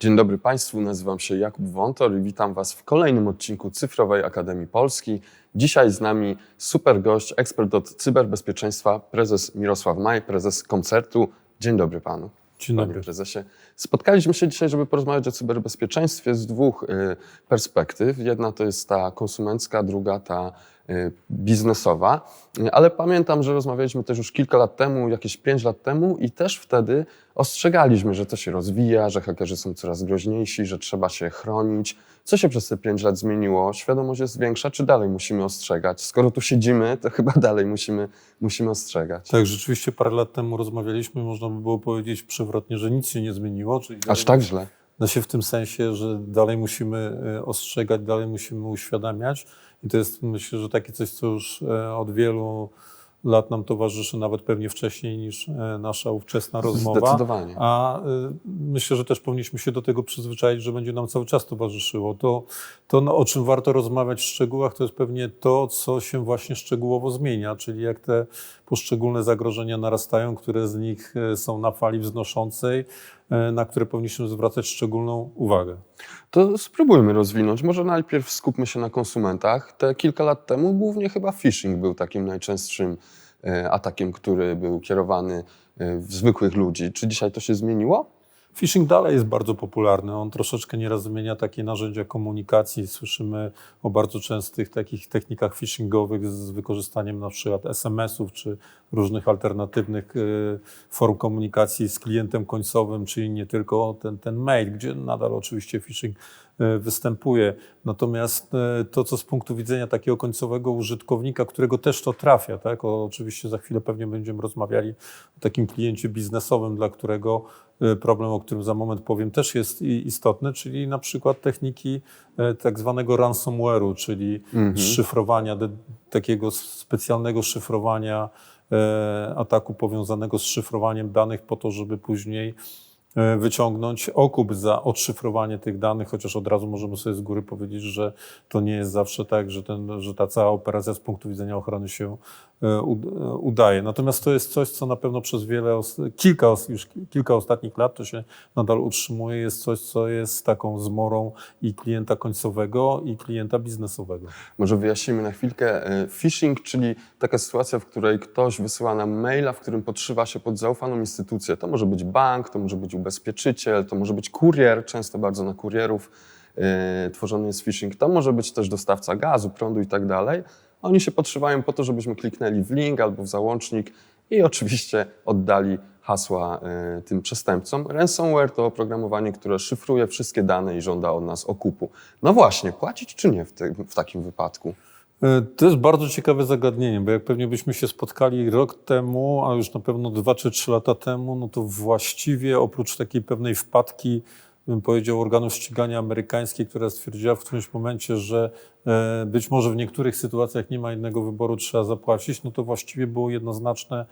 Dzień dobry Państwu, nazywam się Jakub Wątor i witam Was w kolejnym odcinku Cyfrowej Akademii Polski. Dzisiaj z nami super gość, ekspert od cyberbezpieczeństwa, prezes Mirosław Maj, prezes koncertu. Dzień dobry Panu. Dzień Panie dobry. prezesie. Spotkaliśmy się dzisiaj, żeby porozmawiać o cyberbezpieczeństwie z dwóch y, perspektyw. Jedna to jest ta konsumencka, druga ta biznesowa. Y, Ale pamiętam, że rozmawialiśmy też już kilka lat temu, jakieś pięć lat temu i też wtedy ostrzegaliśmy, że to się rozwija, że hakerzy są coraz groźniejsi, że trzeba się chronić. Co się przez te pięć lat zmieniło? Świadomość jest większa, czy dalej musimy ostrzegać? Skoro tu siedzimy, to chyba dalej musimy, musimy ostrzegać. Tak, rzeczywiście parę lat temu rozmawialiśmy, można by było powiedzieć przewrotnie, że nic się nie zmieniło. Czyli Aż tak źle? Da się w tym sensie, że dalej musimy e, ostrzegać, dalej musimy uświadamiać. I to jest myślę, że takie coś, co już e, od wielu lat nam towarzyszy, nawet pewnie wcześniej niż e, nasza ówczesna rozmowa. Zdecydowanie. A y, myślę, że też powinniśmy się do tego przyzwyczaić, że będzie nam cały czas towarzyszyło. To, to no, o czym warto rozmawiać w szczegółach, to jest pewnie to, co się właśnie szczegółowo zmienia, czyli jak te poszczególne zagrożenia narastają, które z nich e, są na fali wznoszącej, e, na które powinniśmy zwracać szczególną uwagę. To spróbujmy rozwinąć. Może najpierw skupmy się na konsumentach. Te kilka lat temu głównie chyba phishing był takim najczęstszym e, atakiem, który był kierowany e, w zwykłych ludzi. Czy dzisiaj to się zmieniło? Phishing dalej jest bardzo popularny. On troszeczkę nieraz zmienia takie narzędzia komunikacji. Słyszymy o bardzo częstych takich technikach phishingowych z wykorzystaniem na przykład SMS-ów czy różnych alternatywnych y, form komunikacji z klientem końcowym, czyli nie tylko ten, ten mail, gdzie nadal oczywiście phishing y, występuje. Natomiast y, to, co z punktu widzenia takiego końcowego użytkownika, którego też to trafia, tak? Oczywiście za chwilę pewnie będziemy rozmawiali o takim kliencie biznesowym, dla którego problem, o którym za moment powiem, też jest istotny, czyli na przykład techniki e, tak zwanego ransomware'u, czyli szyfrowania, de, takiego specjalnego szyfrowania e, ataku powiązanego z szyfrowaniem danych po to, żeby później wyciągnąć okup za odszyfrowanie tych danych, chociaż od razu możemy sobie z góry powiedzieć, że to nie jest zawsze tak, że, ten, że ta cała operacja z punktu widzenia ochrony się e, e, udaje. Natomiast to jest coś, co na pewno przez wiele, kilka, już kilka ostatnich lat to się nadal utrzymuje, jest coś, co jest taką zmorą i klienta końcowego, i klienta biznesowego. Może wyjaśnimy na chwilkę. E, Phishing, czyli taka sytuacja, w której ktoś wysyła nam maila, w którym podszywa się pod zaufaną instytucję. To może być bank, to może być ubezpieczyciel, to może być kurier, często bardzo na kurierów e, tworzony jest phishing. To może być też dostawca gazu, prądu i tak dalej. Oni się podszywają po to, żebyśmy kliknęli w link albo w załącznik i oczywiście oddali hasła e, tym przestępcom. Ransomware to oprogramowanie, które szyfruje wszystkie dane i żąda od nas okupu. No właśnie, płacić czy nie w, tym, w takim wypadku? E, To jest bardzo ciekawe zagadnienie, bo jak pewnie byśmy się spotkali rok temu, a już na pewno dwa czy trzy lata temu, no to właściwie oprócz takiej pewnej wpadki, bym powiedział, organów ścigania amerykańskiej, która stwierdziła w którymś momencie, że e, być może w niektórych sytuacjach nie ma innego wyboru, trzeba zapłacić, no to właściwie było jednoznaczne,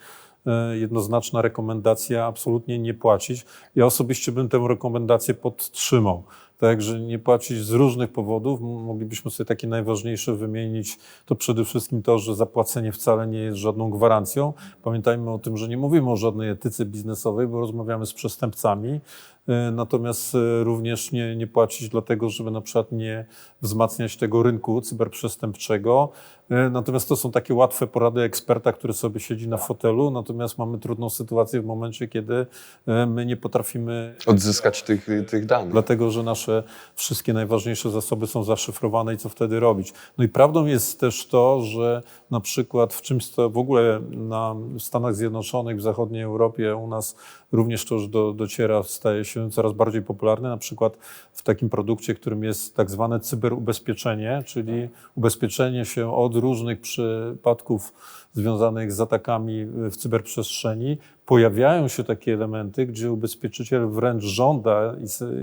e, jednoznaczna rekomendacja absolutnie nie płacić. Ja osobiście bym tę rekomendację podtrzymał. Tak, że nie płacić z różnych powodów. Moglibyśmy sobie takie najważniejsze wymienić. To przede wszystkim to, że zapłacenie wcale nie jest żadną gwarancją. Pamiętajmy o tym, że nie mówimy o żadnej etyce biznesowej, bo rozmawiamy z przestępcami. E, Natomiast e, również nie, nie płacić dlatego, żeby na przykład nie wzmacniać tego rynku cyberprzestępczego. E, Natomiast to są takie łatwe porady eksperta, który sobie siedzi na fotelu, natomiast mamy trudną sytuację w momencie, kiedy e, my nie potrafimy Odzyskać tych, tych danych. dlatego że nasze wszystkie najważniejsze zasoby są zaszyfrowane i co wtedy robić. No i prawdą jest też to, że na przykład w czymś to w ogóle na w Stanach Zjednoczonych, w zachodniej Europie, u nas również to już do, dociera, staje się coraz bardziej popularne, na przykład w takim produkcie, którym jest tak zwane cyberubezpieczenie, czyli ubezpieczenie się od różnych przypadków związanych z atakami w cyberprzestrzeni, pojawiają się takie elementy, gdzie ubezpieczyciel wręcz żąda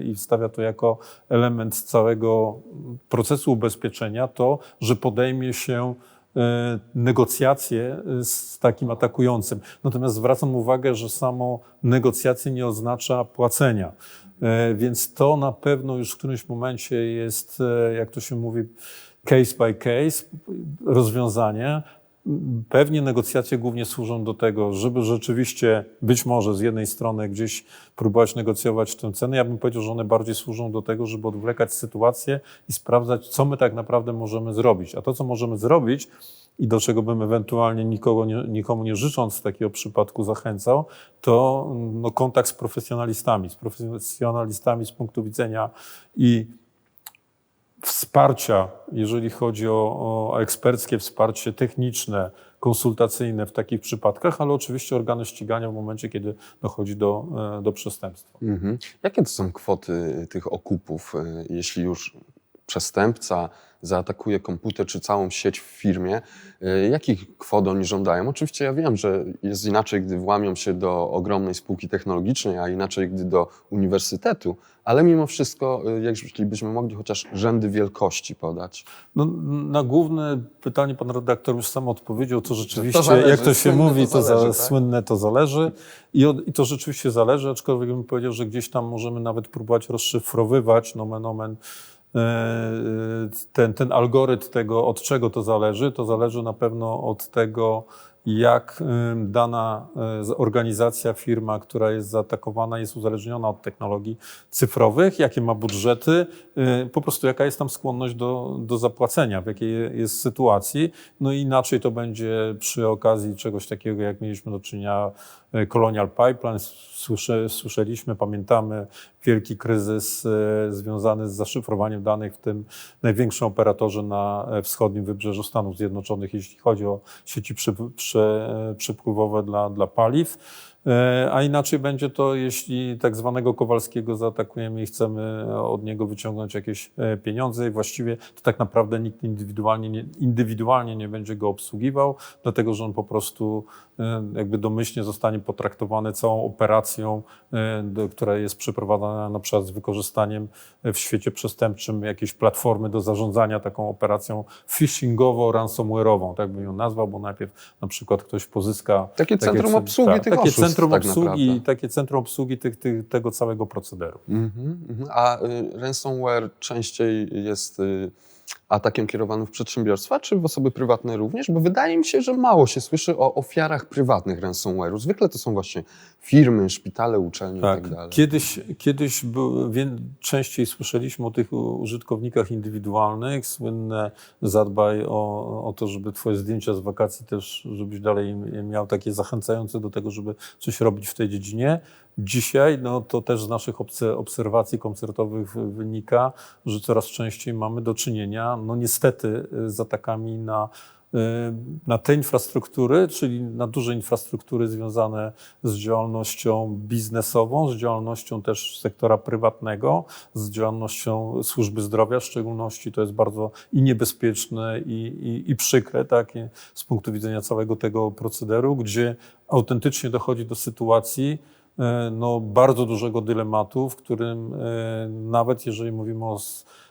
i, stawia to jako element całego procesu ubezpieczenia, to, że podejmie się negocjacje e, z takim atakującym. Natomiast zwracam uwagę, że samo negocjacje nie oznacza płacenia. E, Więc to na pewno już w którymś momencie jest, e, jak to się mówi, case by case rozwiązanie. Pewnie negocjacje głównie służą do tego, żeby rzeczywiście być może z jednej strony gdzieś próbować negocjować tę cenę. Ja bym powiedział, że one bardziej służą do tego, żeby odwlekać sytuację i sprawdzać, co my tak naprawdę możemy zrobić. A to, co możemy zrobić, i do czego bym ewentualnie nikogo nie, nikomu nie życząc takiego przypadku zachęcał, to no, kontakt z profesjonalistami, z profesjonalistami z punktu widzenia i wsparcia, jeżeli chodzi o, o eksperckie wsparcie techniczne, konsultacyjne w takich przypadkach, ale oczywiście organy ścigania w momencie, kiedy dochodzi do, e, do przestępstwa. Mhm. Jakie to są kwoty tych okupów, y, jeśli już przestępca zaatakuje komputer czy całą sieć w firmie? y, Jakich kwot oni żądają? Oczywiście ja wiem, że jest inaczej, gdy włamią się do ogromnej spółki technologicznej, a inaczej, gdy do uniwersytetu, ale mimo wszystko, y, jeśli byśmy mogli chociaż rzędy wielkości podać. No, na główne pytanie pan redaktor już sam odpowiedział, to rzeczywiście, zależy, jak to się mówi, to to, zależy, za, tak? słynne to zależy. I, od, I to rzeczywiście zależy, aczkolwiek bym powiedział, że gdzieś tam możemy nawet próbować rozszyfrowywać nomen omen ten, ten algorytm tego, od czego to zależy. To zależy na pewno od tego, jak e, dana e, organizacja, firma, która jest zaatakowana, jest uzależniona od technologii cyfrowych, jakie ma budżety, e, po prostu jaka jest tam skłonność do, do zapłacenia, w jakiej jest sytuacji. No i inaczej to będzie przy okazji czegoś takiego, jak mieliśmy do czynienia e, Colonial Pipeline. Słysze, słyszeliśmy, pamiętamy wielki kryzys e, związany z zaszyfrowaniem danych w tym największym operatorze na e, wschodnim wybrzeżu Stanów Zjednoczonych, jeśli chodzi o sieci przy, przy, e, przypływowe dla, dla paliw. E, A inaczej będzie to, jeśli tak zwanego Kowalskiego zaatakujemy i chcemy od niego wyciągnąć jakieś e, pieniądze. I właściwie to tak naprawdę nikt indywidualnie nie, indywidualnie nie będzie go obsługiwał, dlatego że on po prostu e, jakby domyślnie zostanie potraktowany całą operacją, która jest przeprowadzana na przykład z wykorzystaniem w świecie przestępczym jakiejś platformy do zarządzania taką operacją phishingowo-ransomware'ową, tak bym ją nazwał, bo najpierw na przykład ktoś pozyska Takie takie centrum cen- obsługi tak, tych oszustw centrum tak obsługi, naprawdę. takie centrum obsługi tych, tych, tego całego procederu. Mhm, mhm. A y, ransomware częściej jest y, atakiem kierowanym w przedsiębiorstwa, czy w osoby prywatne również? Bo wydaje mi się, że mało się słyszy o ofiarach prywatnych ransomware'u. Zwykle to są właśnie firmy, szpitale, uczelnie Tak. i tak. Kiedyś, kiedyś był, częściej słyszeliśmy o tych użytkownikach indywidualnych, słynne zadbaj o, o to, żeby twoje zdjęcia z wakacji też, żebyś dalej miał takie zachęcające do tego, żeby coś robić w tej dziedzinie. Dzisiaj, no to też z naszych obse- obserwacji koncertowych wynika, że coraz częściej mamy do czynienia, no niestety, y, z atakami na y, na te infrastruktury, czyli na duże infrastruktury związane z działalnością biznesową, z działalnością też sektora prywatnego, z działalnością służby zdrowia w szczególności. To jest bardzo i niebezpieczne, i, i, i przykre, tak, z punktu widzenia całego tego procederu, gdzie autentycznie dochodzi do sytuacji, no, bardzo dużego dylematu, w którym e, nawet jeżeli mówimy o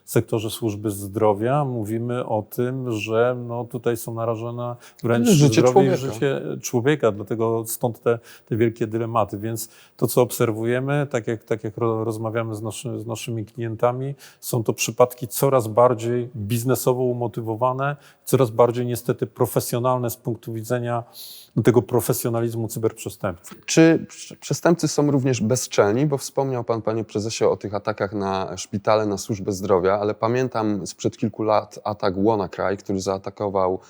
sektorze służby zdrowia, mówimy o tym, że no, tutaj są narażone wręcz Życie człowieka. życie człowieka, dlatego stąd te, te wielkie dylematy. Więc to, co obserwujemy, tak jak, tak jak ro- rozmawiamy z, naszy, z naszymi klientami, są to przypadki coraz bardziej biznesowo umotywowane, coraz bardziej niestety profesjonalne z punktu widzenia tego profesjonalizmu cyberprzestępcy. Czy prze- przestępcy są również bezczelni? Bo wspomniał Pan, Panie Prezesie, o tych atakach na szpitale, na służbę zdrowia, ale pamiętam sprzed kilku lat atak WannaCry, który zaatakował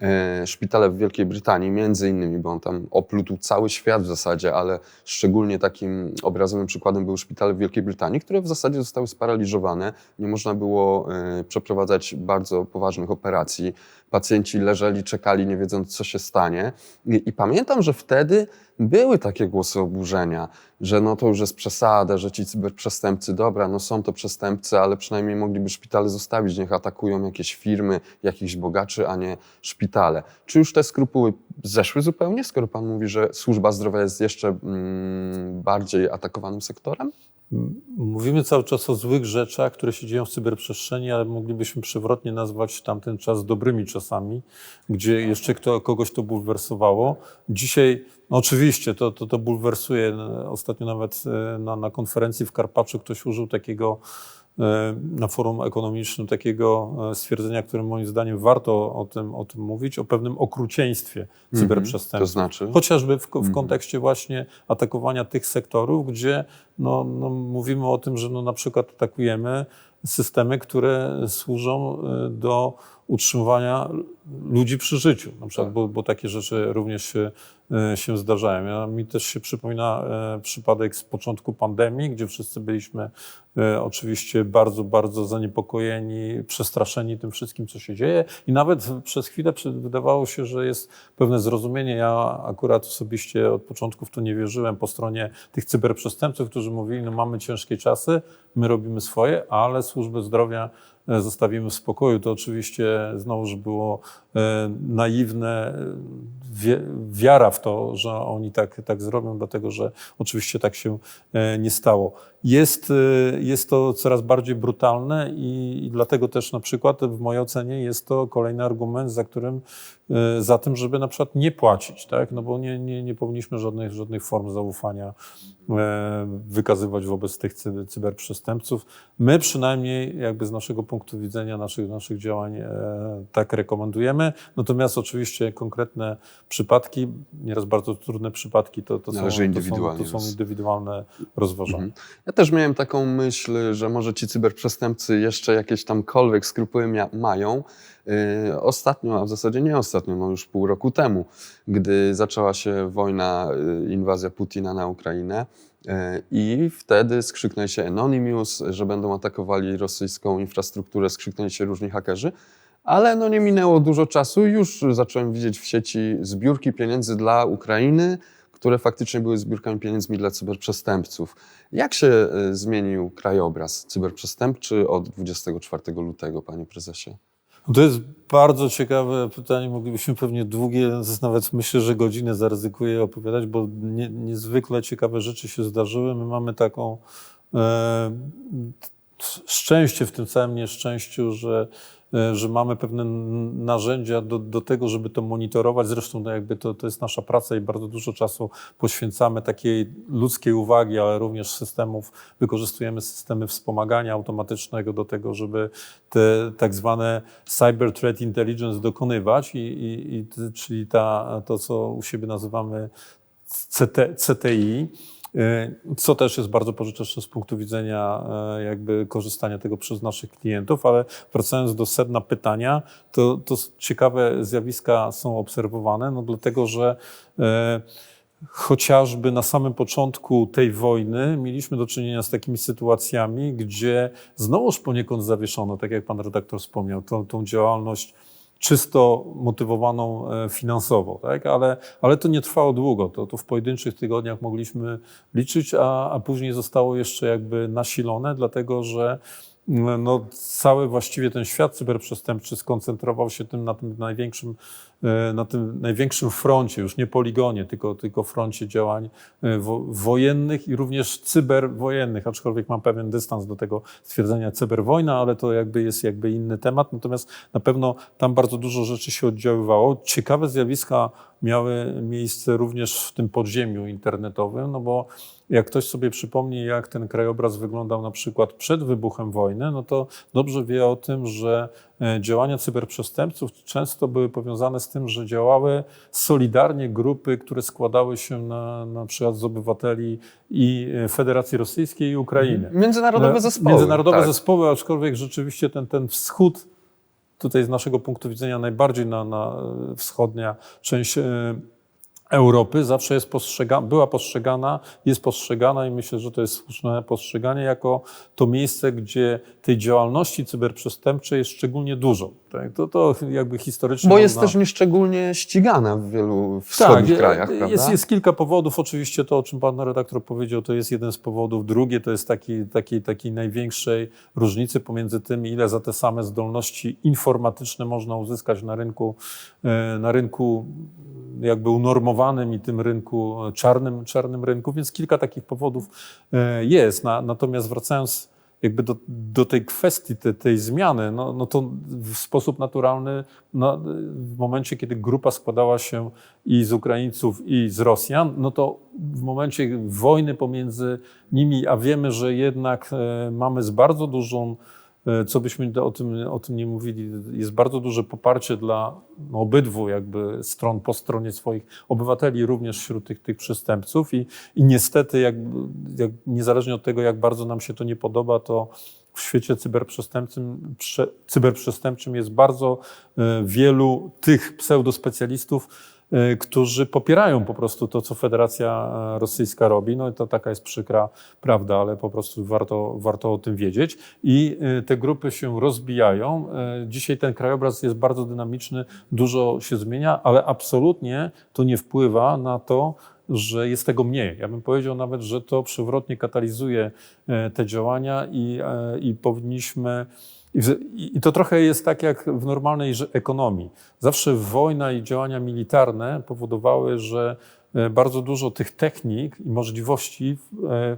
e, szpitale w Wielkiej Brytanii, między innymi, bo on tam oplótł cały świat w zasadzie, ale szczególnie takim obrazowym przykładem były szpitale w Wielkiej Brytanii, które w zasadzie zostały sparaliżowane. Nie można było e, przeprowadzać bardzo poważnych operacji. Pacjenci leżeli, czekali, nie wiedząc, co się stanie. I pamiętam, że wtedy były takie głosy oburzenia, że no to już jest przesada, że ci cyberprzestępcy, dobra, no są to przestępcy, ale przynajmniej mogliby szpitale zostawić, niech atakują jakieś firmy, jakichś bogaczy, a nie szpitale. Czy już te skrupuły zeszły zupełnie, skoro pan mówi, że służba zdrowia jest jeszcze mm, bardziej atakowanym sektorem? Mówimy cały czas o złych rzeczach, które się dzieją w cyberprzestrzeni, ale moglibyśmy przewrotnie nazwać tamten czas dobrymi czasami, gdzie jeszcze kto, kogoś to bulwersowało. Dzisiaj, no oczywiście, to, to, to bulwersuje. Ostatnio nawet e, na, na konferencji w Karpaczu ktoś użył takiego e, na forum ekonomicznym takiego e, stwierdzenia, którym moim zdaniem warto o tym, o tym mówić, o pewnym okrucieństwie cyberprzestępstw. To znaczy? Chociażby w, w Mhm. kontekście właśnie atakowania tych sektorów, gdzie no, no, mówimy o tym, że no, na przykład atakujemy systemy, które służą y, do utrzymywania ludzi przy życiu, na przykład, Tak. bo, bo takie rzeczy również się, się zdarzają. Ja, mi też się przypomina e, przypadek z początku pandemii, gdzie wszyscy byliśmy e, oczywiście bardzo, bardzo zaniepokojeni, przestraszeni tym wszystkim, co się dzieje i nawet przez chwilę wydawało się, że jest pewne zrozumienie. Ja akurat osobiście od początku w to nie wierzyłem po stronie tych cyberprzestępców, którzy mówili, no mamy ciężkie czasy, my robimy swoje, ale służby zdrowia e, zostawimy w spokoju. To oczywiście znowuż było e, naiwne e, wiara w to, że oni tak, tak zrobią, dlatego że oczywiście tak się e, nie stało. Jest, e, jest to coraz bardziej brutalne i, i dlatego też na przykład w mojej ocenie jest to kolejny argument, za którym e, za tym, żeby na przykład nie płacić, tak? no bo nie, nie, nie powinniśmy żadnych, żadnych form zaufania e, wykazywać wobec tych cy- cyberprzestępców. My przynajmniej jakby z naszego punktu widzenia, naszych, naszych działań e, tak rekomendujemy. Natomiast oczywiście konkretne przypadki, nieraz bardzo trudne przypadki, to, to, są, Należy to, są, to są indywidualne rozważania. Mhm. Ja też miałem taką myśl, że może ci cyberprzestępcy jeszcze jakieś tamkolwiek skrupuły mają. Yy, ostatnio, a w zasadzie nie ostatnio, no już pół roku temu, gdy zaczęła się wojna, yy, inwazja Putina na Ukrainę. yy, I wtedy skrzyknęli się Anonymous, że będą atakowali rosyjską infrastrukturę, skrzyknęli się różni hakerzy. Ale no nie minęło dużo czasu już zacząłem widzieć w sieci zbiórki pieniędzy dla Ukrainy, które faktycznie były zbiórkami pieniędzmi dla cyberprzestępców. Jak się y, zmienił krajobraz cyberprzestępczy od 24 lutego, panie prezesie? To jest bardzo ciekawe pytanie. Moglibyśmy pewnie długie, nawet myślę, że godzinę zaryzykuję opowiadać, bo nie, niezwykle ciekawe rzeczy się zdarzyły. My mamy taką e, szczęście w tym całym nieszczęściu, że, e, że mamy pewne narzędzia do, do tego, żeby to monitorować. Zresztą no jakby to, to jest nasza praca i bardzo dużo czasu poświęcamy takiej ludzkiej uwagi, ale również systemów, wykorzystujemy systemy wspomagania automatycznego do tego, żeby te tak zwane cyber threat intelligence dokonywać, i, i, i, czyli ta, to, co u siebie nazywamy CT, CTI. Y, Co też jest bardzo pożyteczne z punktu widzenia e, jakby korzystania tego przez naszych klientów, ale wracając do sedna pytania, to, to ciekawe zjawiska są obserwowane, no dlatego, że e, chociażby na samym początku tej wojny mieliśmy do czynienia z takimi sytuacjami, gdzie znowuż poniekąd zawieszono, tak jak pan redaktor wspomniał, tą, tą działalność czysto motywowaną e, finansowo, tak? ale, ale to nie trwało długo. To, to w pojedynczych tygodniach mogliśmy liczyć, a, a później zostało jeszcze jakby nasilone, dlatego że mm, no, cały właściwie ten świat cyberprzestępczy skoncentrował się tym na tym największym, na tym największym froncie, już nie poligonie, tylko, tylko froncie działań e, wo, wojennych i również cyberwojennych, aczkolwiek mam pewien dystans do tego stwierdzenia cyberwojna, ale to jakby jest jakby inny temat. Natomiast na pewno tam bardzo dużo rzeczy się oddziaływało. Ciekawe zjawiska miały miejsce również w tym podziemiu internetowym, no bo jak ktoś sobie przypomni, jak ten krajobraz wyglądał na przykład przed wybuchem wojny, no to dobrze wie o tym, że e, działania cyberprzestępców często były powiązane z tym, że działały solidarnie grupy, które składały się na, na przykład z obywateli i e, Federacji Rosyjskiej i Ukrainy. Międzynarodowe E, zespoły. Międzynarodowe tak. zespoły, aczkolwiek rzeczywiście ten, ten wschód, tutaj z naszego punktu widzenia najbardziej na, na e, wschodnia część e, Europy zawsze jest postrzegana, była postrzegana, jest postrzegana i myślę, że to jest słuszne postrzeganie jako to miejsce, gdzie tej działalności cyberprzestępczej jest szczególnie dużo. Tak? To, to jakby historycznie Bo jest można- też nieszczególnie ścigana w wielu wschodnich tak, krajach, jest, prawda? jest kilka powodów. Oczywiście to, o czym pan redaktor powiedział, to jest jeden z powodów. Drugie to jest taki, taki, takiej największej różnicy pomiędzy tym, ile za te same zdolności informatyczne można uzyskać na rynku, e, na rynku jakby unormowanym i tym rynku czarnym, czarnym rynku, więc kilka takich powodów e, jest. Na, natomiast wracając jakby do, do tej kwestii, te, tej zmiany, no, no to w sposób naturalny, no, w momencie, kiedy grupa składała się i z Ukraińców, i z Rosjan, no to w momencie wojny pomiędzy nimi, a wiemy, że jednak e, mamy z bardzo dużą co byśmy o tym, o tym nie mówili, jest bardzo duże poparcie dla no, obydwu jakby stron po stronie swoich obywateli, również wśród tych, tych przestępców. I, i niestety jak, jak, niezależnie od tego, jak bardzo nam się to nie podoba, to w świecie cyberprzestępczym, prze, cyberprzestępczym jest bardzo e, wielu tych pseudospecjalistów, którzy popierają po prostu to, co Federacja Rosyjska robi. No i to taka jest przykra prawda, ale po prostu warto, warto o tym wiedzieć. I y, te grupy się rozbijają. Y, dzisiaj ten krajobraz jest bardzo dynamiczny, dużo się zmienia, ale absolutnie to nie wpływa na to, że jest tego mniej. Ja bym powiedział nawet, że to przewrotnie katalizuje te działania i, i powinniśmy i, to trochę jest tak jak w normalnej ekonomii. Zawsze wojna i działania militarne powodowały, że e, bardzo dużo tych technik i możliwości e,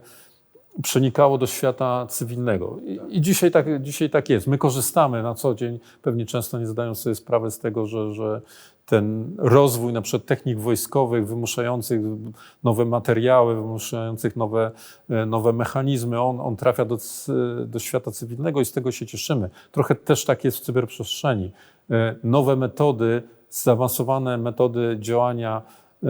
przenikało do świata cywilnego. I, i dzisiaj, tak, dzisiaj tak jest. My korzystamy na co dzień, pewnie często nie zdają sobie sprawy z tego, że, że ten rozwój na przykład technik wojskowych wymuszających nowe materiały, wymuszających nowe, e, nowe mechanizmy, on, on trafia do, do świata cywilnego i z tego się cieszymy. Trochę też tak jest w cyberprzestrzeni. E, nowe metody, zaawansowane metody działania e,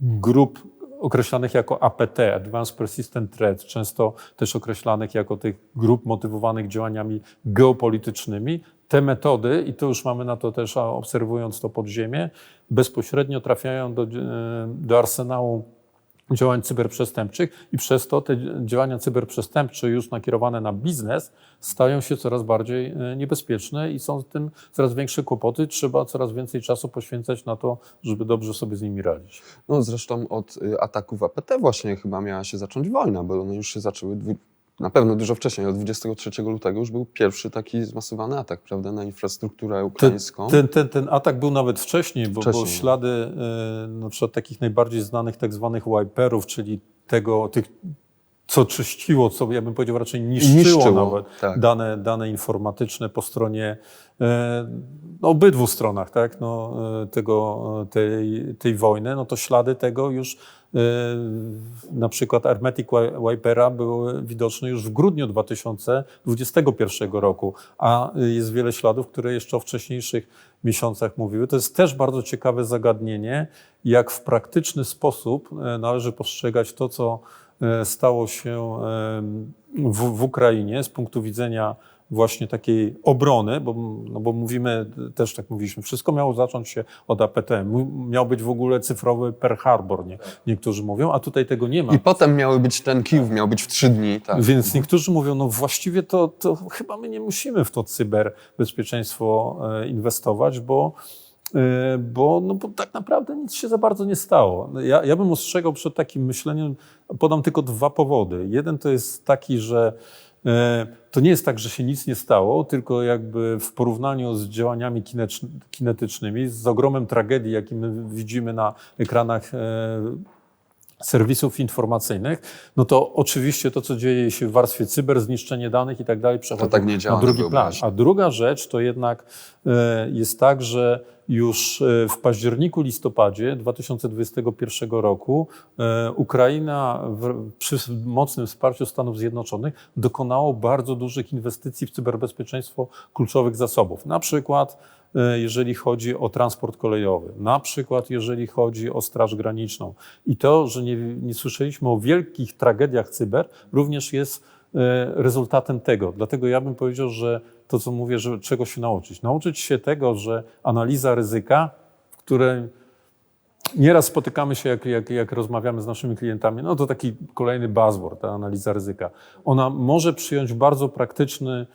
grup określanych jako APT, Advanced Persistent Threat, często też określanych jako tych grup motywowanych działaniami geopolitycznymi, te metody, i to już mamy na to też, obserwując to podziemie, bezpośrednio trafiają do, e, do arsenału działań cyberprzestępczych i przez to te działania cyberprzestępcze już nakierowane na biznes stają się coraz bardziej e, niebezpieczne i są z tym coraz większe kłopoty. Trzeba coraz więcej czasu poświęcać na to, żeby dobrze sobie z nimi radzić. No zresztą od y, ataków APT właśnie chyba miała się zacząć wojna, bo one już się zaczęły na pewno dużo wcześniej, od 23 lutego już był pierwszy taki zmasowany atak, prawda, na infrastrukturę ukraińską. Ten, ten, ten atak był nawet wcześniej, bo, wcześniej. bo ślady y, na przykład takich najbardziej znanych tak zwanych wiperów, czyli tego, tych co czyściło, co ja bym powiedział raczej niszczyło, niszczyło nawet tak. dane, dane informatyczne po stronie e, no, obydwu stronach tak, no, e, tego, tej, tej wojny, no to ślady tego już e, na przykład Hermetic Wipera były widoczne już w grudniu 2021 roku, a jest wiele śladów, które jeszcze o wcześniejszych miesiącach mówiły. To jest też bardzo ciekawe zagadnienie, jak w praktyczny sposób należy postrzegać to, co E, stało się w, w Ukrainie z punktu widzenia właśnie takiej obrony, bo, no bo mówimy, też tak mówiliśmy, wszystko miało zacząć się od APT. Miał być w ogóle cyfrowy Pearl Harbor, nie? niektórzy mówią, a tutaj tego nie ma. I potem miały być ten Kijów, miał być w trzy dni. Tak. Więc niektórzy mówią, no właściwie to, to chyba my nie musimy w to cyberbezpieczeństwo e, inwestować, bo E, bo, no, bo tak naprawdę nic się za bardzo nie stało. Ja, ja bym ostrzegał przed takim myśleniem, podam tylko dwa powody. Jeden to jest taki, że to nie jest tak, że się nic nie stało, tylko jakby w porównaniu z działaniami kinetycznymi, z ogromem tragedii, jaki my widzimy na ekranach e, serwisów informacyjnych, no to oczywiście to, co dzieje się w warstwie cyber, zniszczenie danych i tak dalej, przechodzi tak na drugi plan. A druga rzecz to jednak jest tak, że już e, w październiku, listopadzie 2021 roku e, Ukraina w, przy mocnym wsparciu Stanów Zjednoczonych dokonało bardzo dużych inwestycji w cyberbezpieczeństwo kluczowych zasobów. Na przykład e, jeżeli chodzi o transport kolejowy, na przykład jeżeli chodzi o Straż Graniczną. I to, że nie, nie słyszeliśmy o wielkich tragediach cyber, również jest rezultatem tego. Dlatego ja bym powiedział, że to, co mówię, że czego się nauczyć. Nauczyć się tego, że analiza ryzyka, w której nieraz spotykamy się, jak, jak, jak rozmawiamy z naszymi klientami, no to taki kolejny buzzword, ta analiza ryzyka. Ona może przyjąć bardzo praktyczny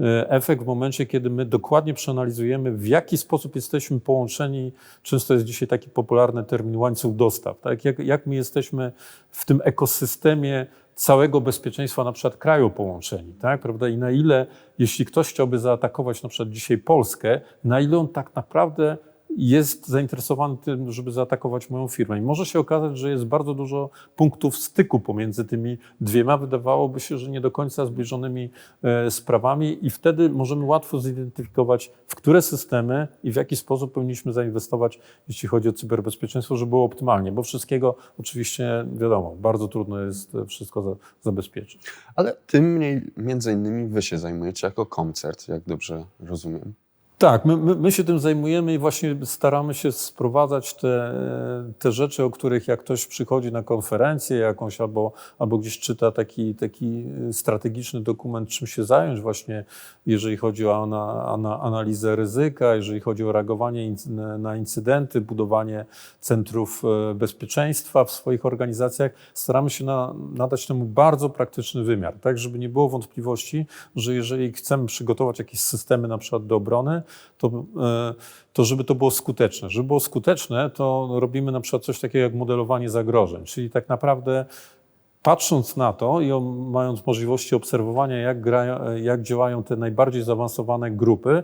e, efekt w momencie, kiedy my dokładnie przeanalizujemy, w jaki sposób jesteśmy połączeni. Często jest dzisiaj taki popularny termin łańcuch dostaw. Tak? Jak, jak my jesteśmy w tym ekosystemie całego bezpieczeństwa na przykład kraju połączeni, tak, prawda? I na ile, jeśli ktoś chciałby zaatakować na przykład dzisiaj Polskę, na ile on tak naprawdę jest zainteresowany tym, żeby zaatakować moją firmę. I może się okazać, że jest bardzo dużo punktów styku pomiędzy tymi dwiema, wydawałoby się, że nie do końca zbliżonymi e, sprawami, i wtedy możemy łatwo zidentyfikować, w które systemy i w jaki sposób powinniśmy zainwestować, jeśli chodzi o cyberbezpieczeństwo, żeby było optymalnie, bo wszystkiego oczywiście wiadomo, bardzo trudno jest wszystko za, zabezpieczyć. Ale tym mniej, między innymi wy się zajmujecie jako koncert, jak dobrze rozumiem. Tak, my, my, my się tym zajmujemy i właśnie staramy się sprowadzać te, te rzeczy, o których jak ktoś przychodzi na konferencję jakąś albo, albo gdzieś czyta taki, taki strategiczny dokument, czym się zająć właśnie, jeżeli chodzi o ana, ana, analizę ryzyka, jeżeli chodzi o reagowanie na incydenty, budowanie centrów e, bezpieczeństwa w swoich organizacjach, staramy się na, nadać temu bardzo praktyczny wymiar, tak, żeby nie było wątpliwości, że jeżeli chcemy przygotować jakieś systemy na przykład do obrony, to, e, to żeby to było skuteczne. Żeby było skuteczne, to robimy na przykład coś takiego jak modelowanie zagrożeń, czyli tak naprawdę patrząc na to i mając możliwości obserwowania, jak, jak działają te najbardziej zaawansowane grupy,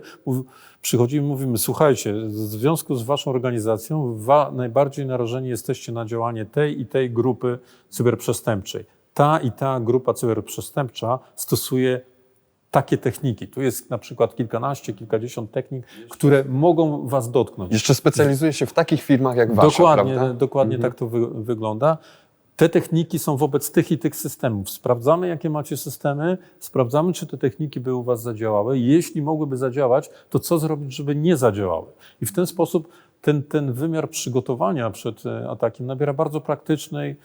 przychodzimy i mówimy, słuchajcie, w związku z waszą organizacją wa, najbardziej narażeni jesteście na działanie tej i tej grupy cyberprzestępczej. Ta i ta grupa cyberprzestępcza stosuje takie techniki. Tu jest na przykład kilkanaście, kilkadziesiąt technik, które mogą was dotknąć. Jeszcze specjalizuje się w takich firmach jak wasza, Dokładnie, prawda? dokładnie Mhm. tak to wy, wygląda. Te techniki są wobec tych i tych systemów. Sprawdzamy, jakie macie systemy, sprawdzamy, czy te techniki by u Was zadziałały. Jeśli mogłyby zadziałać, to co zrobić, żeby nie zadziałały? I w ten sposób ten, ten wymiar przygotowania przed e, atakiem nabiera bardzo praktycznej,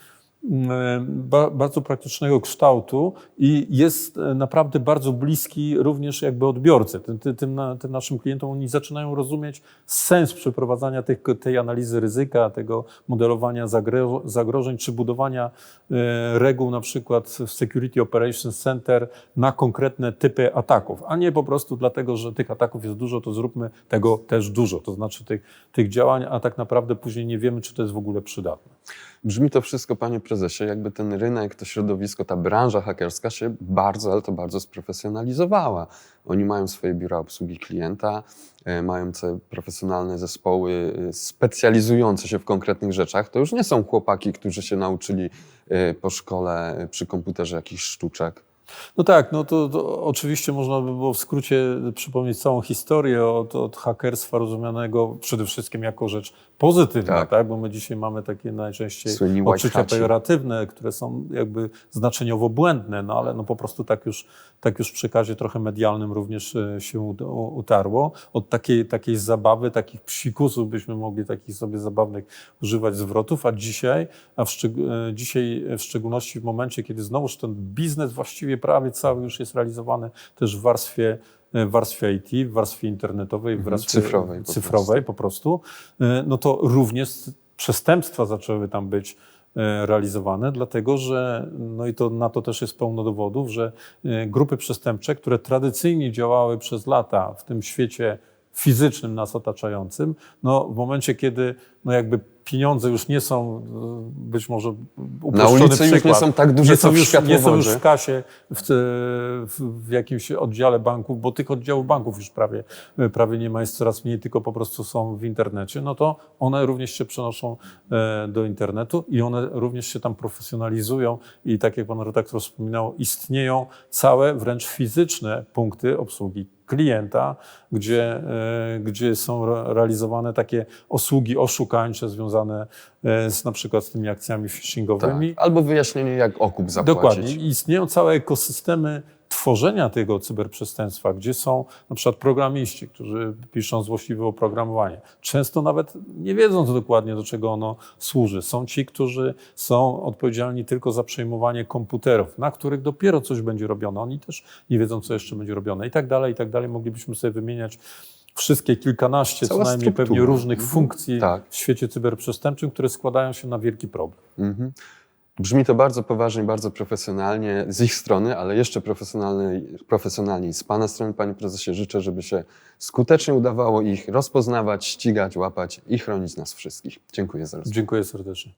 bardzo praktycznego kształtu i jest e, naprawdę bardzo bliski również jakby odbiorcy. Tym, tym, tym, na- tym naszym klientom oni zaczynają rozumieć sens przeprowadzania tych, tej analizy ryzyka, tego modelowania zagro, zagrożeń, czy budowania e, reguł na przykład w Security Operations Center na konkretne typy ataków, a nie po prostu dlatego, że tych ataków jest dużo, to zróbmy tego też dużo, to znaczy tych, tych działań, a tak naprawdę później nie wiemy, czy to jest w ogóle przydatne. Brzmi to wszystko, panie prezesie, jakby ten rynek, to środowisko, ta branża hakerska się bardzo, ale to bardzo sprofesjonalizowała. Oni mają swoje biura obsługi klienta, e, mają te profesjonalne zespoły e, specjalizujące się w konkretnych rzeczach. To już nie są chłopaki, którzy się nauczyli e, po szkole przy komputerze jakichś sztuczek. No tak, no to, to oczywiście można by było w skrócie przypomnieć całą historię od, od hakerstwa rozumianego przede wszystkim jako rzecz pozytywna, Tak. tak. bo my dzisiaj mamy takie najczęściej white odczucia pejoratywne, które są jakby znaczeniowo błędne, no ale no po prostu tak już, tak już w przekazie trochę medialnym również e, się utarło. Od takiej, takiej zabawy, takich psikusów byśmy mogli takich sobie zabawnych używać zwrotów, a dzisiaj, a w, e, dzisiaj w szczególności w momencie, kiedy znowuż ten biznes właściwie prawie cały już jest realizowany też w warstwie w warstwie IT, w warstwie internetowej, w Mhm, warstwie cyfrowej po cyfrowej po prostu, e, no to również przestępstwa zaczęły tam być e, realizowane, dlatego że, no i to na to też jest pełno dowodów, że e, grupy przestępcze, które tradycyjnie działały przez lata w tym świecie fizycznym nas otaczającym, no w momencie, kiedy no jakby pieniądze już nie są, e, być może Na uproszczony ulicy już nie przykład, są tak duże, nie są, w już, nie są już w kasie w, w, w jakimś oddziale banków, bo tych oddziałów banków już prawie, prawie nie ma, jest coraz mniej, tylko po prostu są w internecie, no to one również się przenoszą e, do internetu i one również się tam profesjonalizują i tak jak pan redaktor wspominał, istnieją całe wręcz fizyczne punkty obsługi klienta, gdzie, e, gdzie są re- realizowane takie usługi oszukańcze związane e, z na przykład z tymi akcjami Tak. phishingowymi. Albo wyjaśnienie, jak okup zapłacić. Dokładnie. Istnieją całe ekosystemy tworzenia tego cyberprzestępstwa, gdzie są na przykład programiści, którzy piszą złośliwe oprogramowanie. Często nawet nie wiedząc dokładnie, do czego ono służy. Są ci, którzy są odpowiedzialni tylko za przejmowanie komputerów, na których dopiero coś będzie robione. Oni też nie wiedzą, co jeszcze będzie robione i tak dalej, i tak dalej. Moglibyśmy sobie wymieniać wszystkie kilkanaście Cała co najmniej pewnie struktura. różnych Mhm. funkcji Tak. w świecie cyberprzestępczym, które składają się na wielki problem. Mhm. Brzmi to bardzo poważnie, bardzo profesjonalnie z ich strony, ale jeszcze profesjonalniej, profesjonalniej z Pana strony, Panie Prezesie. Życzę, żeby się skutecznie udawało ich rozpoznawać, ścigać, łapać i chronić nas wszystkich. Dziękuję za rozmowę. Dziękuję serdecznie.